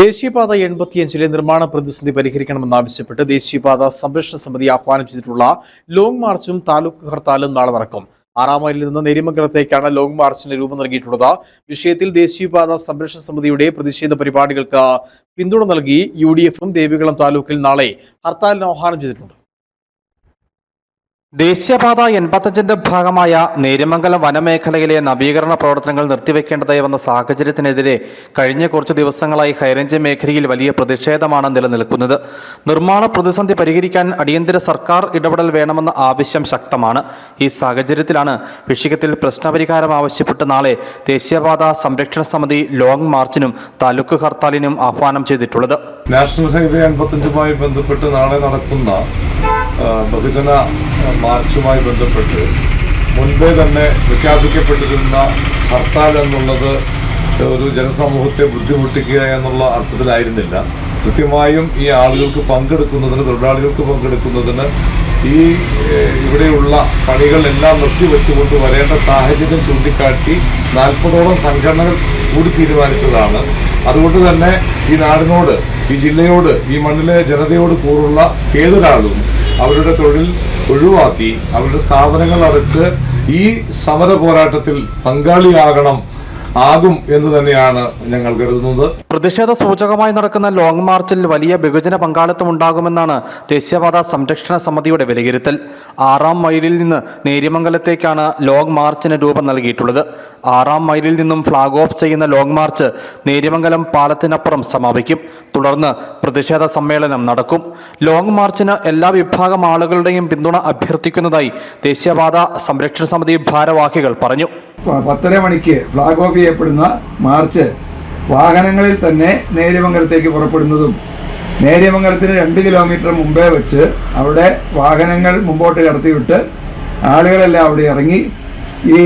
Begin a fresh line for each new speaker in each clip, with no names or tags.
ദേശീയപാത എൺപത്തിയഞ്ചിലെ നിർമ്മാണ പ്രതിസന്ധി പരിഹരിക്കണമെന്നാവശ്യപ്പെട്ട് ദേശീയപാത സംരക്ഷണ സമിതി ആഹ്വാനം ചെയ്തിട്ടുള്ള ലോങ് മാർച്ചും താലൂക്ക് ഹർത്താലും നാളെ നടക്കും. ആറാം മൈലിൽ നിന്ന് നെരിമംഗലത്തേക്കാണ് ലോങ് മാർച്ചിന് രൂപം നൽകിയിട്ടുള്ളത്. വിഷയത്തിൽ ദേശീയപാത സംരക്ഷണ സമിതിയുടെ പ്രതിഷേധ പരിപാടികൾക്ക് പിന്തുണ നൽകി യു ഡി എഫും ദേവികുളം താലൂക്കിൽ നാളെ ഹർത്താലിന് ആഹ്വാനം ചെയ്തിട്ടുണ്ട്.
ദേശീയപാത എൺപത്തഞ്ചിന്റെ ഭാഗമായ നേര്യമംഗലം വനമേഖലയിലെ നവീകരണ പ്രവർത്തനങ്ങൾ നിർത്തിവെക്കേണ്ടതായി വന്ന സാഹചര്യത്തിനെതിരെ കഴിഞ്ഞ കുറച്ച് ദിവസങ്ങളായി ഹൈറേഞ്ച് മേഖലയിൽ വലിയ പ്രതിഷേധമാണ് നിലനിൽക്കുന്നത്. നിർമ്മാണ പ്രതിസന്ധി പരിഹരിക്കാൻ അടിയന്തര സർക്കാർ ഇടപെടൽ വേണമെന്ന ആവശ്യം ശക്തമാണ്. ഈ സാഹചര്യത്തിലാണ് വിഷയത്തിൽ പ്രശ്നപരിഹാരം ആവശ്യപ്പെട്ട് നാളെ ദേശീയപാത സംരക്ഷണ സമിതി ലോങ് മാർച്ചിനും താലൂക്ക് ഹർത്താലിനും ആഹ്വാനം ചെയ്തിട്ടുള്ളത്.
നാഷണൽ ഹൈവേ അൻപത്തഞ്ചുമായി ബന്ധപ്പെട്ട് നാളെ നടക്കുന്ന ബഹുജന മാർച്ചുമായി ബന്ധപ്പെട്ട് മുൻപേ തന്നെ പ്രഖ്യാപിക്കപ്പെട്ടിരുന്ന ഹർത്താൽ എന്നുള്ളത് ഒരു ജനസമൂഹത്തെ ബുദ്ധിമുട്ടിക്കുക എന്നുള്ള അർത്ഥത്തിലായിരുന്നില്ല. കൃത്യമായും ഈ ആളുകൾക്ക് പങ്കെടുക്കുന്നതിന് തൊഴിലാളികൾക്ക് പങ്കെടുക്കുന്നതിന് ഈ ഇവിടെയുള്ള പണികളെല്ലാം നിർത്തിവെച്ചുകൊണ്ട് വരേണ്ട സാഹചര്യം ചൂണ്ടിക്കാട്ടി നാൽപ്പതോളം സംഘടനകൾ കൂടി തീരുമാനിച്ചതാണ്. അതുകൊണ്ട് തന്നെ ഈ നാടിനോട് ഈ ജില്ലയോട് ഈ മണ്ണിലെ ജനതയോട് കൂറുള്ള ഏതൊരാളും അവരുടെ തൊഴിൽ ഒഴിവാക്കി അവരുടെ സ്ഥാപനങ്ങൾ അടച്ച് ഈ സമര പോരാട്ടത്തിൽ പങ്കാളിയാകണം ആകും എന്ന് തന്നെയാണ് ഞങ്ങൾ കരുതുന്നത്.
പ്രതിഷേധ സൂചകമായി നടക്കുന്ന ലോങ് മാർച്ചിൽ വലിയ ബഹുജന പങ്കാളിത്തം ഉണ്ടാകുമെന്നാണ് ദേശീയപാത സംരക്ഷണ സമിതിയുടെ വിലയിരുത്തൽ. ആറാം മൈലിൽ നിന്ന് നേര്യമംഗലത്തേക്കാണ് ലോങ് മാർച്ചിന് രൂപം നൽകിയിട്ടുള്ളത്. ആറാം മൈലിൽ നിന്നും ഫ്ളാഗ് ഓഫ് ചെയ്യുന്ന ലോങ് മാർച്ച് നേര്യമംഗലം പാലത്തിനപ്പുറം സമാപിക്കും. തുടർന്ന് പ്രതിഷേധ സമ്മേളനം നടക്കും. ലോങ് മാർച്ചിന് എല്ലാ വിഭാഗം ആളുകളുടെയും പിന്തുണ അഭ്യർത്ഥിക്കുന്നതായി ദേശീയപാത സംരക്ഷണ സമിതി ഭാരവാഹികൾ പറഞ്ഞു.
പത്തര മണിക്ക് ഫ്ലാഗ് ഓഫ് ചെയ്യപ്പെടുന്ന മാർച്ച് വാഹനങ്ങളിൽ തന്നെ നേര്യമംഗലത്തേക്ക് പുറപ്പെടുന്നതും നേര്യമംഗലത്തിന് രണ്ട് കിലോമീറ്റർ മുമ്പേ വെച്ച് അവിടെ വാഹനങ്ങൾ മുമ്പോട്ട് കടത്തിവിട്ട് ആളുകളെല്ലാം അവിടെ ഇറങ്ങി. ഈ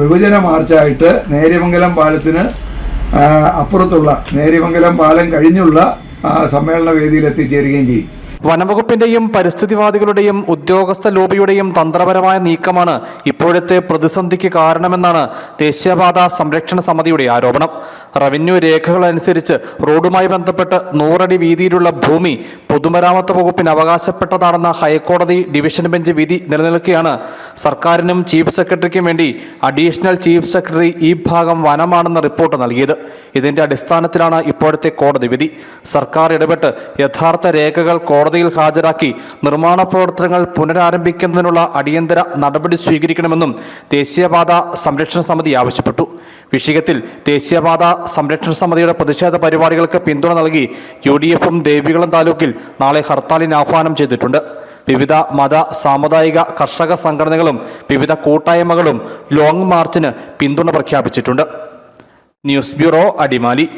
ബഹുജന മാർച്ചായിട്ട് നേര്യമംഗലം പാലത്തിന് അപ്പുറത്തുള്ള നേര്യമംഗലം പാലം കഴിഞ്ഞുള്ള സമ്മേളന വേദിയിൽ എത്തിച്ചേരുകയും ചെയ്യും.
വനംവകുപ്പിന്റെയും പരിസ്ഥിതിവാദികളുടെയും ഉദ്യോഗസ്ഥ ലോബിയുടെയും തന്ത്രപരമായ നീക്കമാണ് ഇപ്പോഴത്തെ പ്രതിസന്ധിക്ക് കാരണമെന്നാണ് ദേശീയപാത സംരക്ഷണ സമിതിയുടെ ആരോപണം. റവന്യൂ രേഖകൾ അനുസരിച്ച് റോഡുമായി ബന്ധപ്പെട്ട് നൂറടി വീതിയിലുള്ള ഭൂമി പൊതുമരാമത്ത് വകുപ്പിന് അവകാശപ്പെട്ടതാണെന്ന ഹൈക്കോടതി ഡിവിഷൻ ബെഞ്ച് വിധി നിലനിൽക്കെയാണ്. സർക്കാരിനും ചീഫ് സെക്രട്ടറിക്കും വേണ്ടി അഡീഷണൽ ചീഫ് സെക്രട്ടറി ഈ ഭാഗം വനമാണെന്ന റിപ്പോർട്ട് നൽകിയത്. ഇതിന്റെ അടിസ്ഥാനത്തിലാണ് ഇപ്പോഴത്തെ കോടതി വിധി. സർക്കാർ ഇടപെട്ട് യഥാർത്ഥ രേഖകൾ കോടതിയിൽ ഹാജരാക്കി നിർമ്മാണ പ്രവർത്തനങ്ങൾ പുനരാരംഭിക്കുന്നതിനുള്ള അടിയന്തര നടപടി സ്വീകരിക്കണമെന്നും ദേശീയപാത സംരക്ഷണ സമിതി ആവശ്യപ്പെട്ടു. വിഷയത്തിൽ ദേശീയപാത സംരക്ഷണ സമിതിയുടെ പ്രതിഷേധ പരിപാടികൾക്ക് പിന്തുണ നൽകി യു ഡി എഫും ദേവികുളം താലൂക്കിൽ നാളെ ഹർത്താലിന് ആഹ്വാനം ചെയ്തിട്ടുണ്ട്. വിവിധ മത സാമുദായിക കർഷക സംഘടനകളും വിവിധ കൂട്ടായ്മകളും ലോങ് മാർച്ചിന് പിന്തുണ പ്രഖ്യാപിച്ചിട്ടുണ്ട്. News bureau Adimali.